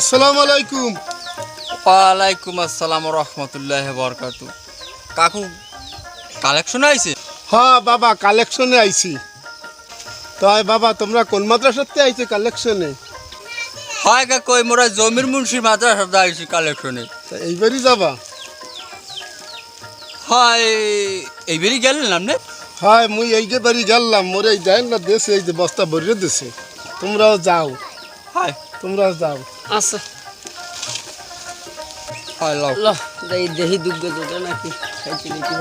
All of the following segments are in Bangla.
আসসালামু আলাইকুম। ওয়ালাইকুম আসসালাম রহমতুল্লাহ বরকাতু। কাকু কালেকশন আইছে? হ্যাঁ বাবা কালেকশনে আইছি। তাই বাবা তোমরা কোন মাদ্রাসাতে আইছে কালেকশনে হয় কাকু ওই মোরা জমির মুন্সির মাদ্রাসা আইছি কালেকশনে তা এইবারই যাবা? হয় এইবারই গেলেন আপনি হয় মুই এই যে বাড়ি গেলাম মোরে এই যাই না দেশে এই যে বস্তা ভরিয়ে দিছে। তোমরাও যাও। তোমরাও যাও। আচ্ছা হয় লও। ল দেই দেহি দুগ্গ দুটো নাকি? খাইতে নাকি?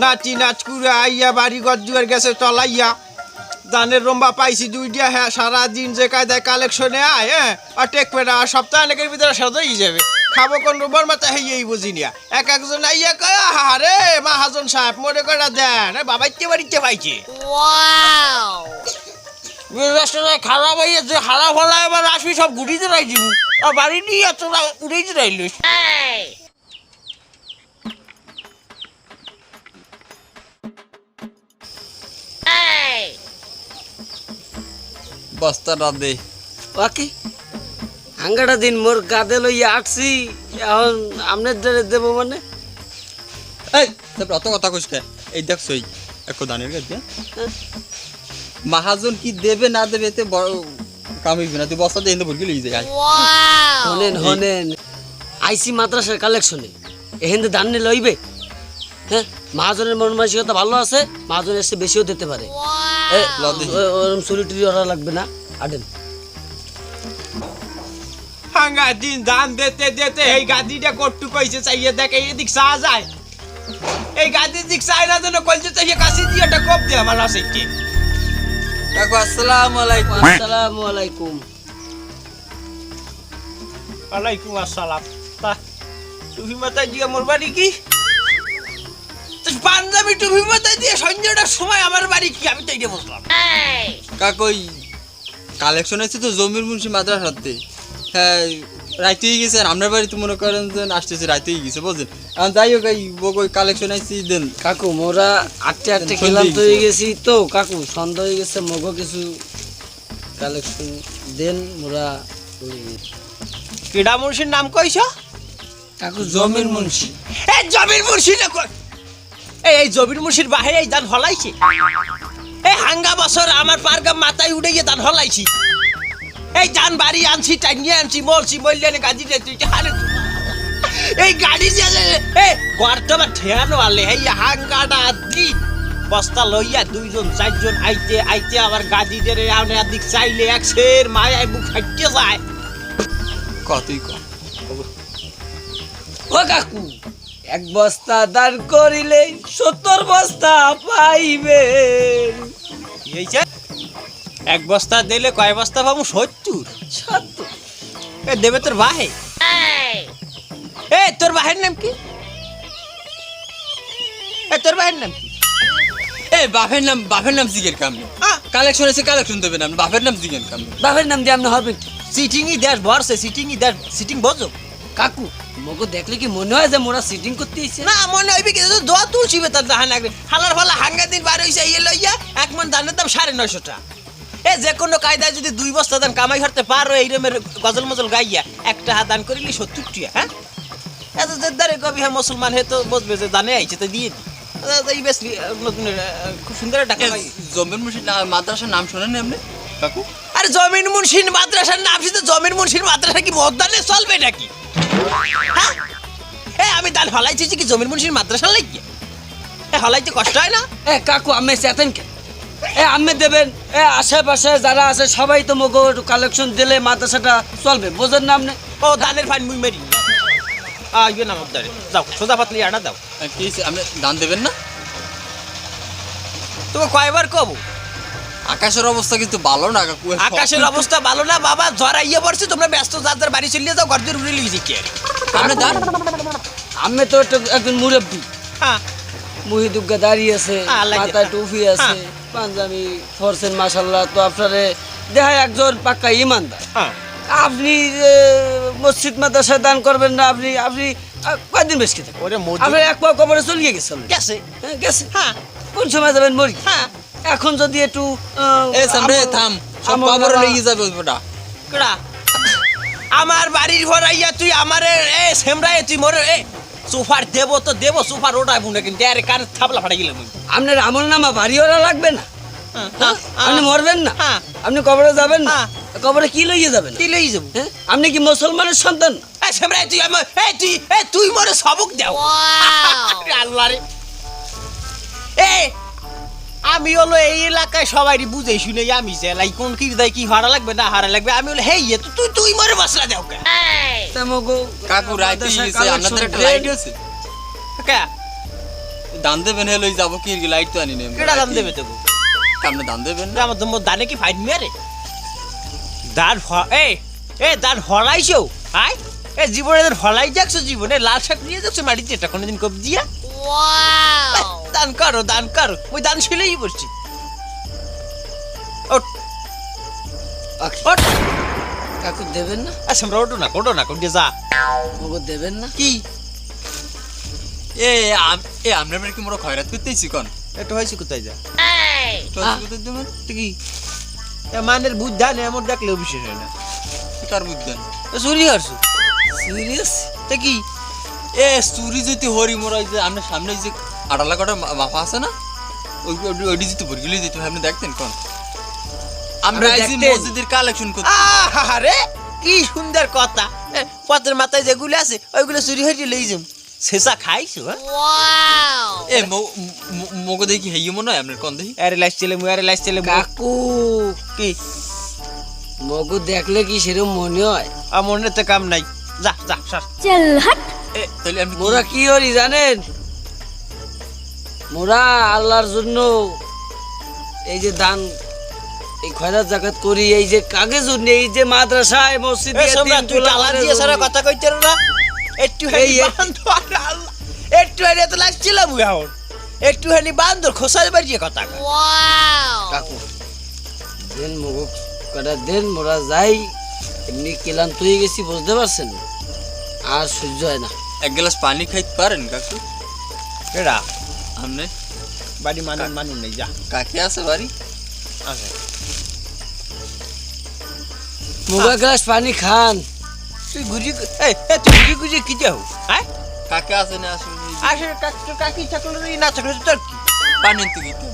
নাচি নাচ করে আইয়া বাড়ি ঘর জুয়ার গেছে চলাইয়া। ধানের রম্বা পাইছি দুইটা হ্যাঁ সারা দিন যে কায়দায় কালেকশনে আয় হ্যাঁ আর টেকবে না আর সপ্তাহ অনেকের ভিতরে সাজাই যাবে। খাব কোন রোববার মাথা হেই বুঝি নিয়া। এক একজন আইয়া কয় আহা রে মাহাজন সাহেব মনে করে দেন? এ বাবাইতে বাড়িতে পাইছে। খারাপ হয়ে যে হারা ফলা এবার আসবি সব আর বাড়ি নিয়ে তোরা উড়েই রাইলিস বস্তাটা দে। ওকে হাঙ্গাটা দিন মোর গাদে লইয়া আটছি এখন আমনের দ্বারে দেবো মানে? এই তারপর অত কথা কইস কে? এই দেখ সই একো দানের গাছ দিয়া হ্যাঁ। মাহাজন কি দেবে না দেবে এতে বড় কামিবি না। তুই বস্তা দিয়ে ভর্তি লিয়ে যায় হনেন হনেন আইসি মাদ্রাসার কালেকশনে এহেন্দে দান নিয়ে লইবে। হ্যাঁ? মহাজনের মন মানসিকতা ভালো আছে মহাজন এসে বেশিও দিতে পারে। ওরম চুরি টুরি অর্ডার লাগবে না। আডেন হাঙ্গা দিন ধান দিতে দিতে এই গাদিটা কট্টু কইছে চাইয়ে দেখে এদিক চা যায়। এই গাদির দিক চাই না যেন কইছে চাইয়ে কাশি দিয়ে একটা কপ দে আমার আছে কি কাকু আসসালামু আলাইকুম আসসালামু আলাইকুম। ওয়ালাইকুম আসসালাম। তা টুপি মাথায় দিয়ে মোর বাড়ি কি? পাঞ্জাবি টুপি মাথায় দিয়ে সন্ধ্যাটার সময় আমার বাড়ি কি? আমি তো এইটা বসলাম কাকু ওই কালেকশন আছে তো জমির মুন্সি মাদ্রাসাতে। হ্যাঁ রাইতেই গেছে আর আপনার বাড়িতে মনে করেন যে আসতেছে রাইতেই গেছে বুঝলেন? এখন যাই হোক এই বক ওই কালেকশন আইছি দেন কাকু মোরা আটটে আটটে খেলাম তো হয়ে গেছি। তো কাকু সন্ধ্যা হয়ে গেছে মগো কিছু কালেকশন দেন মোরা। ক্রীড়া মুন্সির নাম কইছ? কাকু জমির মুন্সি। এই জমির মুন্সি না কই? এই এই জমির মুন্সির বাহে এই দান হলাইছে এই হাঙ্গা বছর আমার পারগাম মাথায় উঠে গিয়ে দান হলাইছি এই দান বাড়ি আনছি টাঙ্গিয়ে আনছি মরছি মরলে গাড়ি রে তুই হারে এই গাড়ি যে এই গর্ত বা ঠেয়ানো আলে এই হাঙ্গাটা দিন বস্তা লইয়া দুইজন চারজন আইতে আইতে আবার গাড়ি রে আনে দিক চাইলে এক সের মায়ায় মুখ ফাটিয়ে যায়। কতই কম ও কাকু এক বস্তা দান করিলে সত্তর বস্তা পাইবে। কি হয়েছে এক বস্তা দিলে কয় বস্তা পাবো? সত্তর। সত্তর। এ দেবে তোর বাহে? এ তোর বাহের নাম কি? এ তোর বাহের নাম কি? এ বাপের নাম বাপের নাম জিগের কাম নেই কালেকশন আছে কালেকশন দেবেন আপনি বাপের নাম জিগের কাম নেই বাপের নাম দিয়ে আপনি হবে কি? সিটিংই দেশ বর্ষে সিটিংই দেশ সিটিং বোঝো কাকু মগো দেখলে কি মনে হয় যে মোরা সিটিং করতে এসে না মনে হইবে কি? তো দোয়া তুলছি বেতন দাহান লাগবে হালার ফালা হাঙ্গা দিন বার হইছে ইয়ে লইয়া এক মন দানের দাম সাড়ে নয়শো টাকা। যে কোনো কায়দায় যদি দুই বস্তা দান কামাই করতে পারো এই রমের গজল মজল গাইয়া একটা হাত দান করিলি সত্তর টিয়া হ্যাঁ? এত জেদ্দারে কবি হ্যাঁ মুসলমান হে তো বুঝবে যে দানে আইছে তো দিয়ে বেশ নতুন খুব সুন্দর একটা জমির মাদ্রাসার নাম শোনেন আপনি? কাকু? আরে জমিন মুন্সির মাদ্রাসার নাম শুধু জমির মুন্সির মাদ্রাসা কি মদ্দানে চলবে নাকি? হ্যাঁ? এ আমি দান হলাইছি কি জমির মুন্সির মাদ্রাসা লাগিয়ে? এ হলাইতে কষ্ট হয় না? এ কাকু আমি চেতেন কে এ আমি দেবেন। এ আশেপাশে যারা আছে সবাই তো মগো কালেকশন দিলে মাদ্রাসাটা চলবে। বোঝেন না আপনি? ও ধানের ফান মুই মেরি। আ ইয়ে নাম দাঁড়ে যাও সোজা পাতলি আটা দাও। কি আপনি দান দেবেন না? তোমাকে কয়বার কব? আকাশের অবস্থা কিন্তু ভালো না আকাশের অবস্থা ভালো না বাবা জ্বর আইয়ে পড়ছে তোমরা ব্যস্ত যার যার বাড়ি চলিয়ে যাও গর্দের উড়ে লিখেছি কি আপনি দান। আমি তো একটু একজন মুরব্বী। হ্যাঁ। মুহি দুর্গা দাঁড়িয়ে আছে মাথায় টুপি আছে। হ্যাঁ। পাঞ্জাবি ফরসেন মাসাল্লাহ তো আপনারে দেখায় একজন পাক্কা ইমানদার। হ্যাঁ। আপনি মসজিদ মাদ্রাসায় দান করবেন না আপনি আপনি আহ, কয়দিন বেশ খেতে ওরে মোদি আপনি এক পা কবরে চলিয়ে গেছেন গেছে। হ্যাঁ, গেছে? হ্যাঁ। কোন সময় যাবেন মরি হ্যাঁ। এখন যদি একটু থাম সব নামা- লেগে যাবে ওটা কেডা আমার বাড়ির ভরাইয়া তুই আমারে এ সেমরাই তুই মরে এ সোফার দেব তো দেব সোফার ওটা বুনে কিন্তু আরে কান থাপলা ফাটাই গেলাম আপনার আমল নামা বাড়িওয়ালা লাগবে না? হ্যাঁ? আপনি মরবেন না? হ্যাঁ। আপনি কবরে যাবেন না? হ্যাঁ। কবরে কি লইয়ে যাবেন? কি লই যাব? হ্যাঁ? আপনি কি মুসলমানের সন্তান? তুই আমার এ তুই তুই মরে সবক দাও। আল্লাহ রে। এ আমি হলো এই এলাকায় সবাই বুঝাই শুনে আমি যে লাই কোন কি দেয় কি হারা লাগবে না হারা লাগবে আমি হলো হেই তো তুই তুই মরে মশলা দাও কে? কাকু রাইতে আপনাদের একটা লাইট আছে কে? দান দেবেন হলো যাব কি লাইট তো আনি নেই কেডা দাম দেবে তোকে? আপনি দান দেবেন? না আমার তোমার দানে কি ফাইন মেরে? দান হ- এ এ দান হলাইছো আয় এ জীবনে দান হলাই যাচ্ছ জীবনে লাল শাক নিয়ে যাচ্ছ মাটিতে এটা কোনোদিন কব দিয়া দান করো দান করো ওই দান ছিলেই বসছি। ওট ওট কাকু দেবেন না? আচ্ছা আমরা ওটো না ওটো না কোনটা যা। দেবেন না? কি? এ আম- এ আমরা কি মোরা খয়রাত করতেছি কোন? এটা হয়েছে কোথায় যা? কি? মানের বুদ্ধা নেই আমার দেখলেও বিশেষ হয় না। কার এ চুরি করছ? সিরিয়াস? তা কি? এ চুরি যদি হরি মোরা যে আপনার সামনে যে আড়ালা কটা মাফা আছে না? ওই ওই- ওইটি যদি ভরগুলি দিতে আপনি দেখতেন কোন? আমরা আইছি? মসজিদের কালেকশন করতে আরে কি সুন্দর কথা। পথের মাথায় যেগুলো আছে ওইগুলো চুরি হয়ে লই যাম। শেষা খাইছো হ্যাঁ? এ দেখি হেই মনে হয় আপনার কোন দেখি? আরে লাইস চলে মুই আরে লাইস চলে কাকু কি? মগু দেখলে কি সেরকম মনে হয়? মনে তো কাম নাই। যা যা সর। এ তাহলে আপনি মোরা কি জানেন? মোরা আল্লাহর জন্য এই যে দান এই খয়রাত জাকাত করি এই যে কাকে জন্য এই যে মাদ্রাসায় মসজিদে এ সোমরা তুই টালা দিয়ে সারা কথা কইতে না? একটু হানি এই, এই- আল্লাহ একটু হানি তো লাগছিলাম এখন। একটু হানি বান্ধ খোসার বাড়িয়ে কথা। কাকু দেন মগু কটা দেন মোরা যাই। এমনি ক্লান্ত হয়ে গেছি বুঝতে পারছেন? আর সহ্য হয় না। এক গ্লাস পানি খাইতে পারেন কাকু? কেডা? আপনি বাড়ি মানুন মানুন নেই যা। কাকে আছে বাড়ি? আছে। মোগা গ্লাস পানি খান। তুই এই তুই কি যাও হ্যাঁ? কাকে আছে না আসলে আসলে কাকি কাকি থাকল না থাকল তোর কি? পানি তো গিতে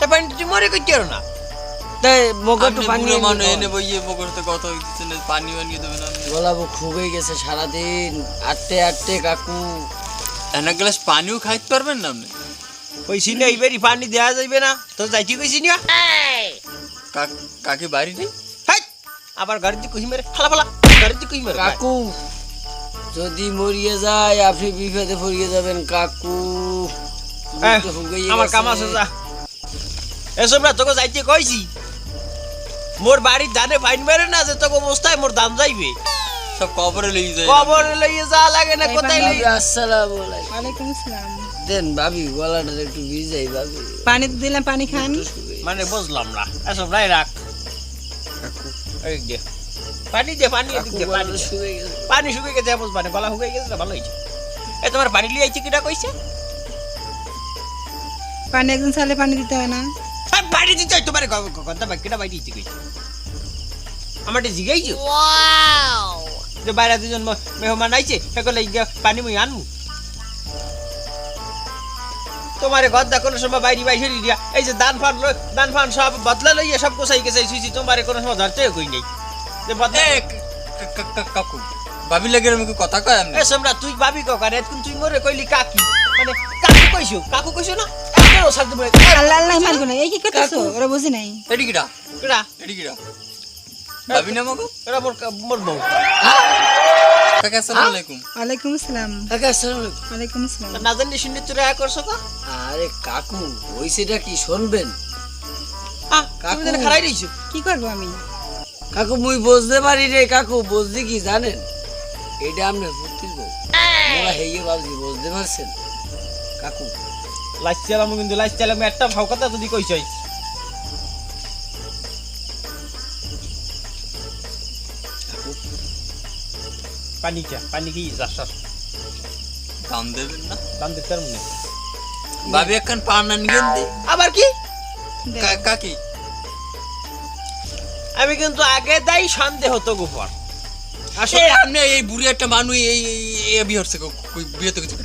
তা। পানি তুই মরে না। তাই পানি বুড়ো এনে মানুষ খাওয়ান। বইয়ে মগর তো কথা হইতেছে না পানি বানিয়ে দেবেন আপনি গলা খুবই গেছে সারাদিন আটটে আটটে কাকু। এক গ্লাস পানিও খাইতে পারবেন না আপনি? ওই সিনে এইবারই পানি দেওয়া যাইবে না। তো যাইতে কইছি না। কাক- বাড়ি নেই? আবার গাড়িতে কুহি মেরে ফালা ফালা গাড়িতে কই মেরে কাকু যদি মরিয়ে যায় আপনি বিপদে পড়িয়ে যাবেন কাকু। আমার কাম আছে যা। এসব না তোকে যাইতে কইছি। মোর বাড়ির ধানে ফাইন মেরে না যে তোকে অবস্থায় মোর দাম যাইবে। সব কবরে লই যায়। কবর লইয়ে যা লাগে না কোথায় লই ভাবি, আসসালামু আলাইকুম। ওয়ালাইকুম আসসালাম দেন ভাবি গলাটা একটু ভিজাই ভাবি। পানি তো দিলাম পানি খান মানে বুঝলাম না। এসব নাই রাখ। এই দে পানি দে পানি দে। পানি। পানি শুকিয়ে গেছে বুঝ পানি গলা শুকিয়ে গেছে ভালো হয়েছে। এ তোমার পানি লিয়ে আইছে কিটা কইছে? পানি একজন সালে পানি দিতে হয় না। পানি দিতে হয় তোমার কথা ভাই কিটা বাইরে দিতে কইছে? আমার জিগাইছো? যে বাইরে দুজন ম- মেহমান আইছে সেগুলো পানি মুই আনমু। তোমারে গদ্দা কোনো সময় বাইরে বাইরে দিয়া এই যে দান ফান দান ফান সব বদলা লইয়া সব গোসাই গেছে সুইছি তোমারে কোনো সময় ধরতে কই নেই। যে কা- কা- কা- কাকু ভাবি লাগে আমাকে কথা কয় এ সম্রা তুই ভাবি কাকা রে তুই মরে কইলি কাকি। মানে কাকু কইছো কাকু কইছো না? একবার ওসার দেবো আল্লাহ আল্লাহ মারবো না এই কি করতেছো? ওরা বুঝি নাই। এডি কিটা কেডা? এডি কিটা ভাবি না মগো এরা মোর মোর বউ। কাকা আসসালামু আলাইকুম। ওয়ালাইকুম আসসালাম। কাকা, আসসালামু আলাইকুম। ওয়ালাইকুম আসসালাম। না জানি শুনে তুই রায় করছ কা আরে কাকু হইছেটা কি শুনবেন? আহ তুমি জানি রইছো কি করব আমি? কাকু মুই বুঝতে পারি রে কাকু বুঝতে কি জানেন? এটা আমরা ফুর্তির বউ। মোরা বুঝতে পারছেন? কাকু। লাইস চালামু কিন্তু লাইস চালামু একটা ভাও কথা যদি কইছই। পানি চা পানি কি যা সর দাম দেবেন না দাম দিতে পারব না ভাবি একখান পান আনিয়েন দে আবার কি কাকি আমি কিন্তু আগে দেই সন্দেহ তো গোপর এ আসলে আপনি এই বুড়ি একটা মানুষ এই এই বিয়ে হচ্ছে কই বিয়ে তো কিছু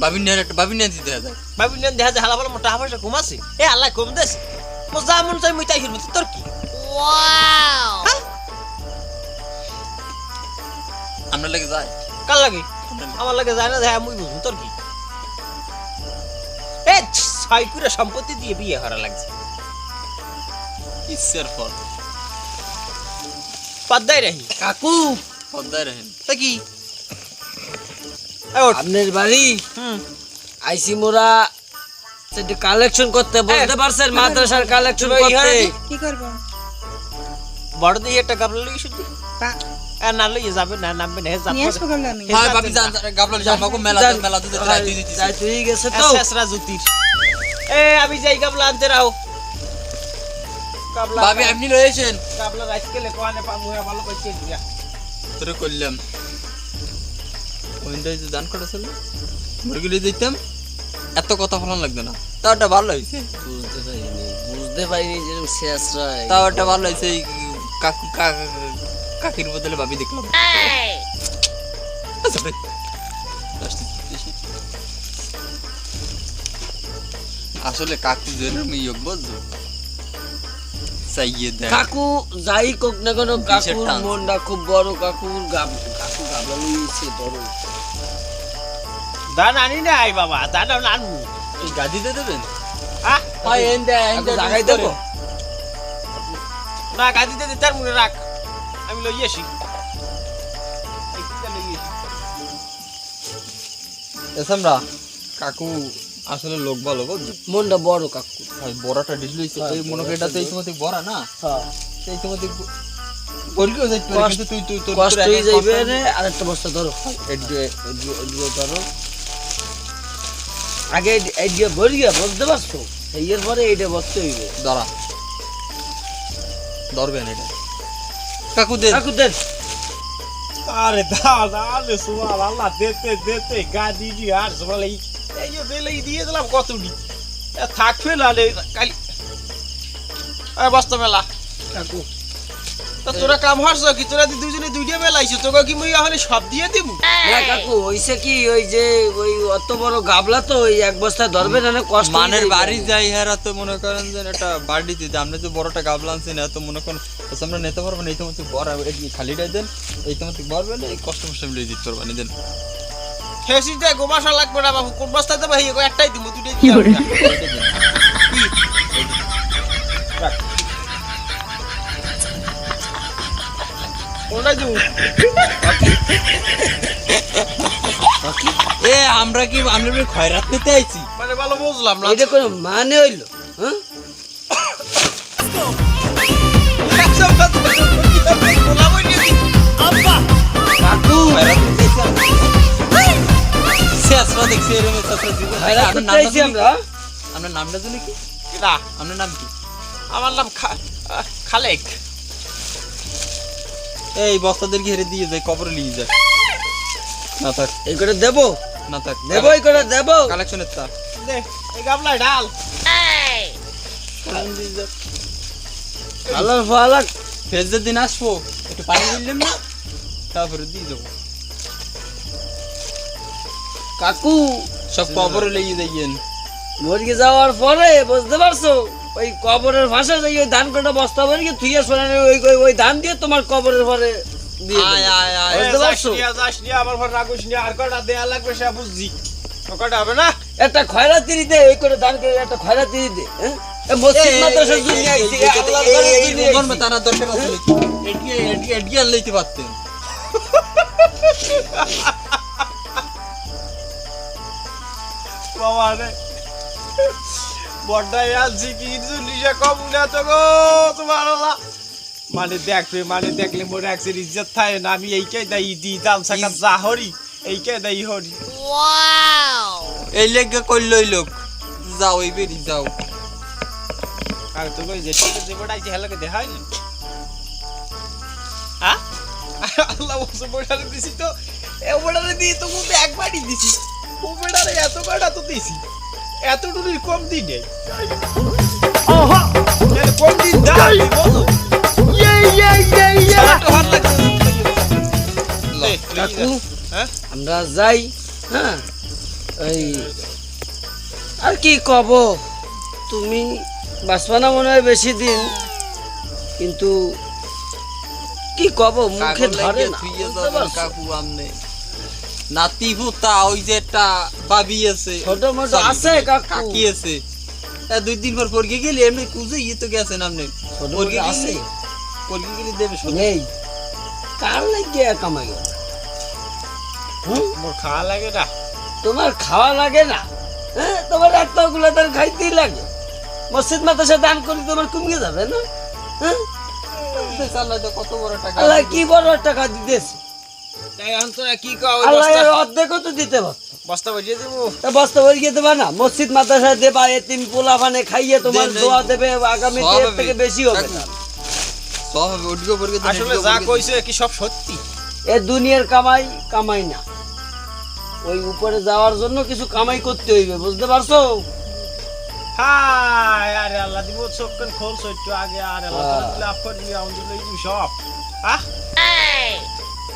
বাবিন একটা বাবিন দিতে ভাবি নেন দেখা যায় হালা বলে মোটা হাফাসা ঘুমাছে এ আল্লাহ কম দেশ মো যা মন চাই মুই তাই হিরবো তোর কি আমরা লাগে যায়? কাল লাগে? আমার লাগে যায় না দেখা মুই বুঝুন তোর কি? এ ছয় করে সম্পত্তি দিয়ে বিয়ে করা লাগছে। ইচ্ছার ফল? পদ্মায় রাহি কাকু! পদ্মায় রাখেন। তা কি? আপনার বাড়ি? আইসি মোরা সেটা কালেকশন করতে বলতে পারছেন মাদ্রাসার কালেকশন করতে। কি করব? বড় দিয়ে একটা গাবলা পা- আর না যাবে না না যাবে হ্যাঁ যাবে। জান গাবলা জামাকো মেলা। মেলা তুই গেছে তো শেষরা এ আমি যাই আনতে রাও আপনি লয়েছেন পামু হে ভালো দিয়া তোরে ওইটা যে দান দিতাম এত কথা ফলান লাগবে না তাও ওটা ভালো হয়েছে বুঝতে পারিনি বুঝতে পারিনি যেরকম শেষ রায় তাও ওটা ভালো হয়েছে কাকু কা- কাকির বদলে ভাবি দেখলাম। আচ্ছা, আসলে কাকু যেরকম ইয়োগ বুঝছ? চাইয়ে দেয় কাকু যাই কোক না কেন কাকুর মনটা খুব বড় কাকুর গাব কাকু গাবলা লইছে বড়। দান আনি নাই বাবা দান আনমু এই গাদিতে দেবেন? আহ হয় এন দে এন জাগাই দেবো। না গাদিতে দে তার মনে রাখ। আমি লই আসি। এসামরা কাকু আসলে লোক ভালো বুঝছ? মনটা বড় কাকু। ভাই বড়াটা ডিস লইছে এই মনে করি এটা তো এই বড়া না? হ্যাঁ। এই বলকেও যাইতে পারে কিন্তু তুই তুই তোর কষ্ট হয়ে যাইবে রে আরেকটা বস্তা ধরো। এদিকে ধরো। আগে ভরি গিয়া বুঝতে পারছ? এর পরে এইটা বসতে হইবে। দাঁড়া। ধরবেন এটা। কাকু দেন কাকু দেন আরে দান আরে সুমাল আল্লাহ দেতে দেতে গাদি দি আর সুমাল এই এই যে দিলে দিয়ে দিলাম কতটি এ থাকবে না রে কালি এ বস্তা মেলা। কাকু। তা তোরা কাম হারছ কি? তোরা দুজনে মেলাইছো তোকে কি মুই এখন সব দিয়ে দিব না কাকু হইছে কি ওই যে ওই অত বড় গাবলা তো ওই এক বস্তা ধরবে না না কষ্ট মানের বাড়ি যাই হেরা তো মনে করেন যে একটা বাড়ি দিতে। আপনি তো বড়টা গাবলা আনছেন এত মনে করেন আচ্ছা, আমরা নিতে পারব না এই তোমার বড় খালিটাই দেন এই তোমার বড়বেন এই কষ্ট মষ্ট মিলিয়ে দিতে পারবেন দেন। হেসি দে গোমাশা লাগবে না বাবু কোন বস্তা দেবে? এই একটাই দিব। দুইটাই এ আমরা কি আমরা কি খয়রাত নিতে আইছি? মানে ভালো বুঝলাম না। এটা কোনো মানে হইল হ্যাঁ? আমরা। আপনার নামটা জানি কি? আপনার নাম কি? আমার নাম খা- আহ, খালেক। এই বস্তাদের ঘিরে দিয়ে যায় কবরে নিয়ে যায় না থাক। এই করে দেবো? না থাক। দেবো এই করে দেবো? কালেকশনের তা। দে এই গাবলায় ডাল আল্লাহ ফালাক। ফেজদের দিন আসব। একটু পানি দিলাম না তারপরে দিয়ে দেবো কাকু। সব কবরে লেগে যাইয়েন। মরিকে যাওয়ার পরে বুঝতে পারছ? ওই কবরের ভাষা যাই ওই ধান কাটা বস্তা ভরে থুইয়া শোনানো ওই ওই- ওই ধান দিয়ে তোমার কবরের পরে হবে একটা খয়রাতি দিতে এই করে ধান করে একটা হ্যাঁ আইছে। তারা এডিয়ে লইতে পারতেন বাবা রে বড্ডাই আনছি কি চল্লিশে কম না তো গো তোমার। মানে দেখবে মানে দেখলে মোর একসের ইজ্জত থাকে না আমি এইটাই দাই দি দাম সাকা যা হরি এইটাই দাই হরি। এই লেগে কইল লোক যাও এই বেরি যাও। আর তো কই যে ঠিক আছে বড়াই যে হেলাকে দেখাই না? হ্যাঁ আল্লাহ বসে বড়ারে দিছি তো এ বড়ারে দিয়ে তো মুখে একবারই দিছি। ও বড়ারে এত কটা তো দিছি? কম দিন। নেই কম দিন আমরা যাই হ্যাঁ? এই আর কি কব? তুমি বাঁচবা না মনে হয় বেশি দিন। কিন্তু কি কব? মুখে ধরে না কাকু আমনে। নাতি ভুতা ওই যে একটা বাবি আছে। ছোট মোটো আছে কাকি। আছে। দুই দিন পর পরকে গেলি এমনি কুজে ইয়ে তো গেছেন আপনি ছোট পরকে পরকে গেলি দেবে শুধু নেই। কার লাগিয়ে কামাই? হুম? মোর খাওয়া লাগে না? তোমার খাওয়া লাগে না? হ্যাঁ তোমার এতগুলো তার খাইতেই লাগে। মসজিদ মাদ্রাসা দান করি তোমার কমিয়ে যাবে না? হ্যাঁ কত বড় টাকা আল্লাহ কি বড় টাকা দিতেছে? তাই এখন তোরা কি কও আল্লাহ অর্ধেকও তো দিতে পারতো। বস্তা বাজিয়ে দেবো। তা বস্তা ভরে দেবা না মসজিদ মাদ্রাসা দেবা এতিম পোলা খাইয়ে তোমার দেন, দেন। দোয়া দেবে আগামী এর থেকে বেশি হবে না। সব হবে ওদিকে পরকে আসলে যা কইছে কি সব সত্যি? এ দুনিয়ার কামাই কামাই না। ওই উপরে যাওয়ার জন্য কিছু কামাই করতে হইবে বুঝতে পারছ? হাই আরে আল্লাহ দিব একটু আগে আরে আল্লাহ হ্যাঁ। লাভ সব। আহ?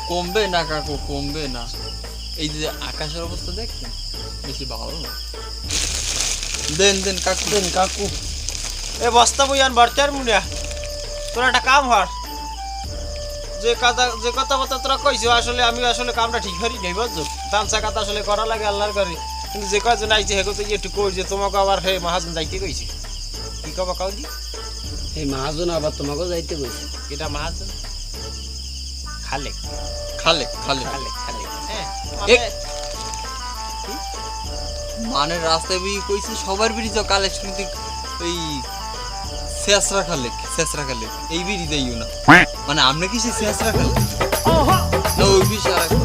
কমবে না কাকু? কমবে না। এই যে আকাশের অবস্থা দেখছেন? বেশি ভালো না। দেন দেন কাকু। দেন কাকু। এ বস্তা বই আন ভরচার মুনিয়া তোর একটা কাম হর। যে কথা যে কথা কথা তোরা কইছো আসলে আমি আসলে কামটা ঠিক করি নাই বুঝছ? দানসা কথা আসলে করা লাগে আল্লাহর করে কিন্তু যে কয়জন আইছে হেগো তো একটু কই যে তোমাকে আবার হে মহাজন যাইতে কইছে। কি কবা কাউ দি এই মহাজন আবার তোমাকে যাইতে কইছে। এটা মহাজন? খালে। খালে খালে। খালে খালে। হ্যাঁ মানে রাস্তায় বেরিয়ে কইছে সবার বিড়ি যাও কালেকশন ওই শেষরা খালে শেষরা খালে। এই বিড়ি দেইও না। মানে আমরা কি সেই শেষরা খালে? না ওই বিষ আর কি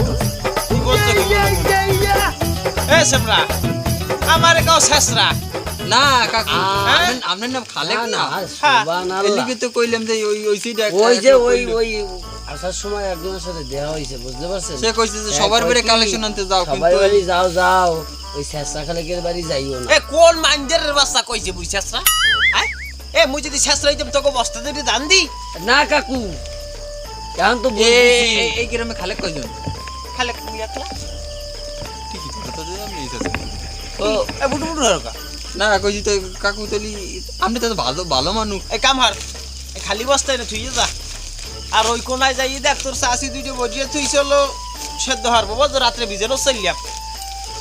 বলছো কি বলছো? এ সেমরা আমারে কাও শেষরা। না কাকু। আপনার- নাম খালেক না। এলিগে তো কইলাম যে ওই ওই সিটা ওই যে ওই ওই আসার সময় একজনের সাথে দেওয়া হয়েছে বুঝতে পারছেন? সে কইছে যে হ্যাঁ, সবার বেড়ে কালেকশন আনতে যাও কিন্তু বাড়ি যাও যাও ওই শেষরা খালেকের বাড়ি যাইও না। এ কোন মাঞ্জের বাচ্চা কইছে বুঝ শেষরা? এ মুই যদি শেষরা হইতাম তোকে বস্তা দিয়ে দান দি। না কাকু এখন তো এ। এ- এই গ্রামে খালেক কয়জন? খালে কুমিয়া খেলা ঠিকই তো আমি এই ও এ বুটু বুটু হরকা না কইছি তো কাকু তলি আপনি তো ভালো ভালো মানুষ। এই কাম হার। খালি বস্তায় না থুইয়ে যা। আর ওই কোনায় যাই দেখ তোর চাষি দুইটা বজিয়ে থুই চলো সেদ্ধ হারবো বজ রাত্রে ভিজেনো চললাম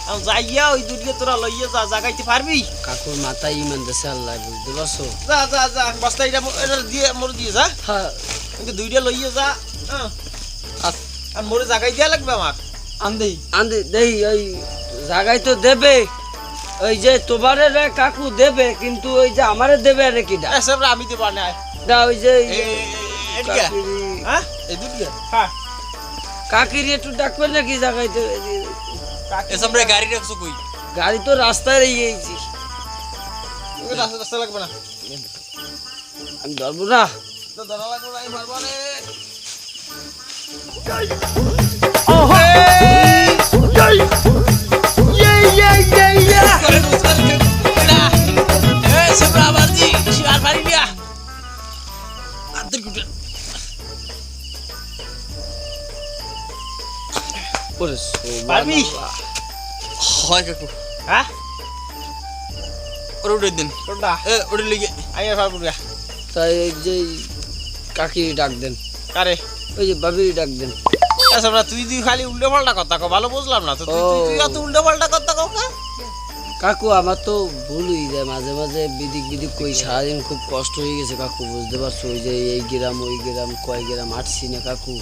আমি যাইয়া ওই দুইটা তোরা লইয়ে যা জাগাইতে পারবি? কাকুর মাথায় ইমান দেশে আল্লাহ বুঝতে পারছ? যা যা যা বস্তা এটা দিয়ে মোর দিয়ে যা। হ্যাঁ। কিন্তু দুইটা লইয়ে যা হ্যাঁ। আর মোরে জাগাই দিয়া লাগবে আমার। আন্দেই আন্দি দেই ওই জায়গায় তো দেবে। ওই যে তোমারে রে কাকু দেবে কিন্তু ওই যে আমারে দেবে রে কিটা এসব আমি দেবো না। ওই যে এদিকে। হ্যাঁ? এই দুদিকে হ্যাঁ। কাকিরি একটু ডাকবে নাকি জায়গায় তো এসব রে গাড়ি রাখছো কই? গাড়ি তো রাস্তায় রয়ে গেছি। রাস্তা রাস্তা লাগবে না। আমি ধরবো না। তো ধরা লাগবে না আমি পারব না। ওরে পারবি? হয় কাকু হ্যাঁ ওরে উঠে দিন কোনটা এ ওরে লিগে আমি আর পারব না তাই যে কাকিরি ডাক দেন কারে ওই যে বাবিরি ডাক দেন না তুই তুই খালি উল্টো পাল্টা কথা কো ভালো বুঝলাম না তো তুই তুই- তুই উল্টো পাল্টা কথা কও কা কাকু আমার তো ভুল হয়ে যায় মাঝে মাঝে বিদিক বিদিক কই সারাদিন খুব কষ্ট হয়ে গেছে কাকু বুঝতে পারছ ওই যে এই গ্রাম ওই গ্রাম কয় গ্রাম আটছি না কাকু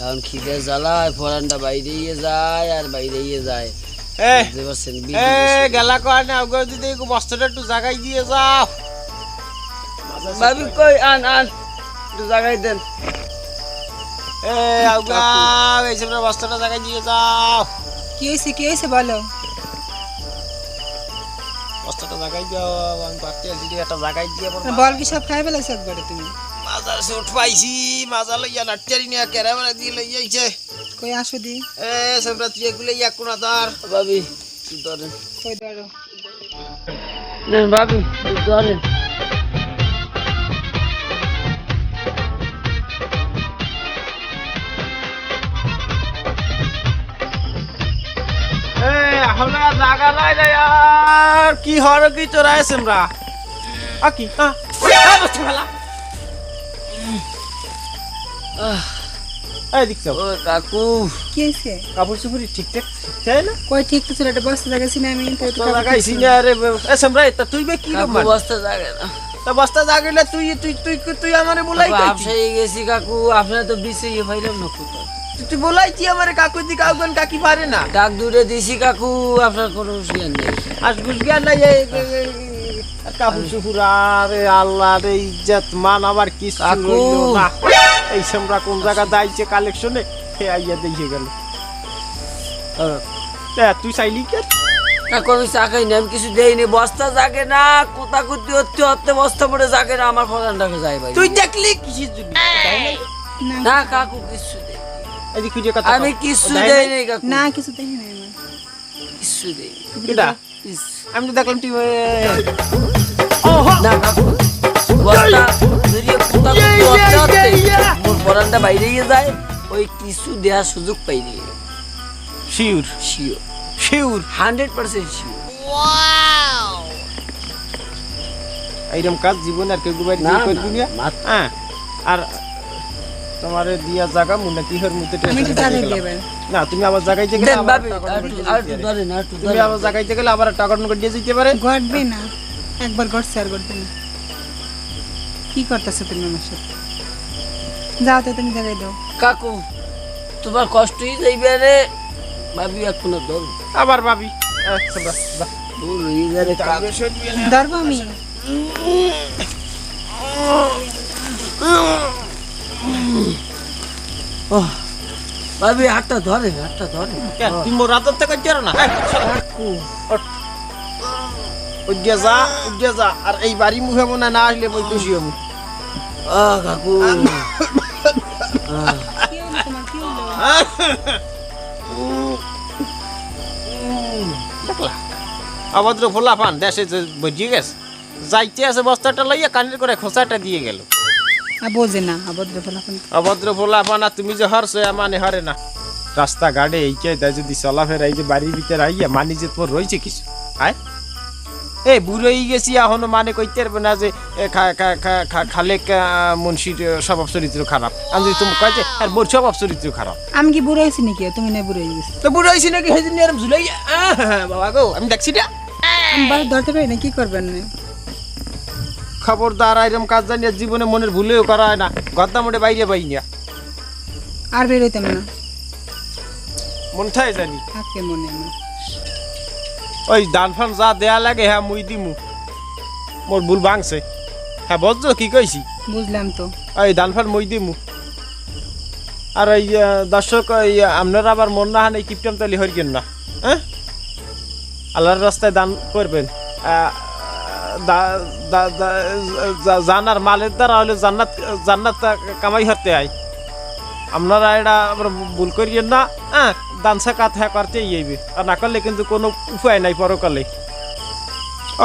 এখন খিদে জ্বালায় ফরানটা বাইরে যায় আর বাইরে যায়। এ গেলা কয় না বস্তাটা একটু জাগাই দিয়ে যাও। ভাবি কই আন আন একটু জাগাই দেন। এ আউগা এই সব বস্তাটা জাগাই দিয়ে যাও। কি হয়েছে কি হয়েছে বলো? বস্তাটা জাগাই দাও আমি পারতে আছি একটা জাগাই দিয়ে বল কি সব খাই ফেলেছো একবারে তুমি? বাজার সে উঠবাইছি বাজার লইয়া নাট্যারি নিয়ে ক্যারামেরা দিয়ে লইয়া আইছে কই আসো দি এ সেমরা তুই এগুলো ইয়া কোনা দার ভাবি ধরেন কই ধরো নেন ভাবি ধরেন আমরা জাগা নাই না यार কি হর কি চোরায় সেমরা আকি হ্যাঁ বসে ফেলা দেখছ। কাকু। কি হয়েছে? কাপড় চুপড়ি ঠিকঠাক তাই না? কই ঠিক তো ছিল এটা বসতে না আমি তো একটু তো কাপড় লাগাইছি না রে এসেমরা তা তুই বে কি রকম বস্তা জাগে না। তা বস্তা জাগিলে তুই তুই তুই তুই আমারে বলাই কাকু কইতি আপসাই গেছি কাকু আপনার তো বিছিয়ে পাইলাম না কোথাও তুই বলাইছি আমারে কাকু দি কাউগন কাকি পারে না? ডাক দূরে দিছি কাকু আপনার কোনো নেই। আজ বুঝ গিয়া নাই এই কাপড় চুপড় আরে আল্লাহ রে ইজ্জত মান আমার কিছু কাকু। না। এই সেমরা কোন জায়গা দাইছে কালেকশনে? হে আইয়া দেখে গেল। তুই চাইলি কে? কাকু আমি চা না আমি কিছু দেইনি বস্তা জাগে না কোথা কুতি হতে হতে বস্তা পড়ে জাগে না আমার ফলানটাকে যাই ভাই। তুই দেখলি? কিসের জন্য? না। না কাকু কিছু দেই আমি কিছু দেয় দেই নাই? নাই কাকু। না কিছু দেখি নাই কিছু দেই আমি তো দেখলাম না বস্তা যদি কোথা মোর বাইরে গিয়ে যায় ওই কিছু দেওয়ার সুযোগ পাইনি sure sure sure hundred percent sure এইরকম কাজ জীবনে আর কেউ করবি না, হ্যাঁ আর তোমার দিয়া জায়গা মুন্না কি হর মধ্যে আমি না তুমি আবার জায়গায় গেলে তুমি আবার জায়গায় গেলে আবার টাকা দিয়ে যেতে পারে? ঘটবে না। একবার ঘটছে আর ঘটবে না। কি করতেছো তুমি আমার সাথে? যাও তো তুমি জায়গায় দাও। কাকু তোমার কষ্টই যাইবে রে। ভাবি এখন ধর। আবার ভাবি। আচ্ছা, যাবে কাকু। ধরবো আমি? ভাবি হাতটা ধরে হাতটা ধরে তুমি মোর রাতের থেকে করতে না উজ্জা যা উজ্জা যা আর এই বাড়ি মুখে মনে না আসলে মই খুশি হব আ কাকু অভদ্র ফোলা পান দেশে বুঝিয়ে গেছে যাইতে আছে বস্তাটা লইয়া কানের করে খোসাটা দিয়ে গেল বোঝে না অভদ্র ফলাফল অভদ্র তুমি যে হরছো মানে হরে না। রাস্তা ঘাটে এইকে দেয় যদি চলাফেরা এই যে বাড়ির ভিতরে আইয়া মানি যে তোমার রয়েছে কিছু আয়। এ বুড়োই গেছি এখনও মানে কইতে পারবে না যে এ, খা- খা- খা- খা- খালেক আহ, মুন্সির স্বভাব চরিত্র খারাপ। আমি যদি তুমি কয়েছে আর বোর স্বভাব চরিত্র খারাপ। আমি কি বুড়ো হয়েছি নাকি? তুমি না বুড়ো হয়ে গেছি। তো বুড়ো হয়েছি নাকি? সেদিন এরম ঝুলাই বাবা গো আমি দেখছি না। ধরতে পারি না কি করবেন? না খবরদার এরম কাজ জানিয়ে জীবনে মনের ভুলেও করা হয় না। গদ্দা মোটে বাইরে পাই না আর বেরোইতাম না। মন থাই জানি। থাকে মনে আমার। ওই দান ফান যা দেয়া লাগে হ্যাঁ মুই দিমু। মোর ভুল ভাঙছে। হ্যাঁ বুঝছ কি কইছি? বুঝলাম তো। ওই দান ফান মই দিমু। আর ওই দর্শক ওই আপনারা আবার মন না হান এই কিপটাম তালি হরিকেন না। হ্যাঁ? আল্লাহর রাস্তায় দান করবেন। জানার মালের দ্বারা হলে জান্নাত জান্নাত কামাই হতে হয়। আপনারা এটা আমরা ভুল করিয়েন না। হ্যাঁ দানসা কাত হ্যাঁ করতে ইয়েবে আর না করলে কিন্তু কোনো উপায় নাই পরকালে।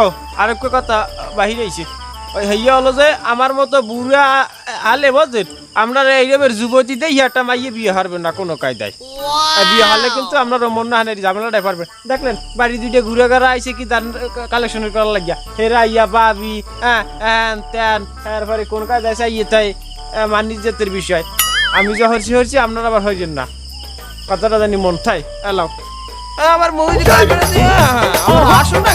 ও আরেক কথা বাহির হয়েছে ওই হইয়া হলো যে আমার মতো বুড়া আলে বুঝলেন আমরা এইরকমের যুবতী দিয়ে একটা মাইয়ে বিয়ে হারবেন না কোনো কায়দায়। বিয়ে হলে কিন্তু আপনার মন না হানের ঝামেলাটাই পারবেন দেখলেন বাড়ি দুইটা ঘুরে ঘুরে আইসে কি দান কালেকশন করার লাগিয়া। হেরা ইয়া বাবি হ্যাঁ ত্যান এরপরে কোন কায়দায় চাইয়ে তাই মানিজ্যতের বিষয়। আমি যে হরছি হরছি আপনারা আবার হইছেন না। কথাটা জানি মন থাই এলাও আমার মহিলা আমার আসুন না।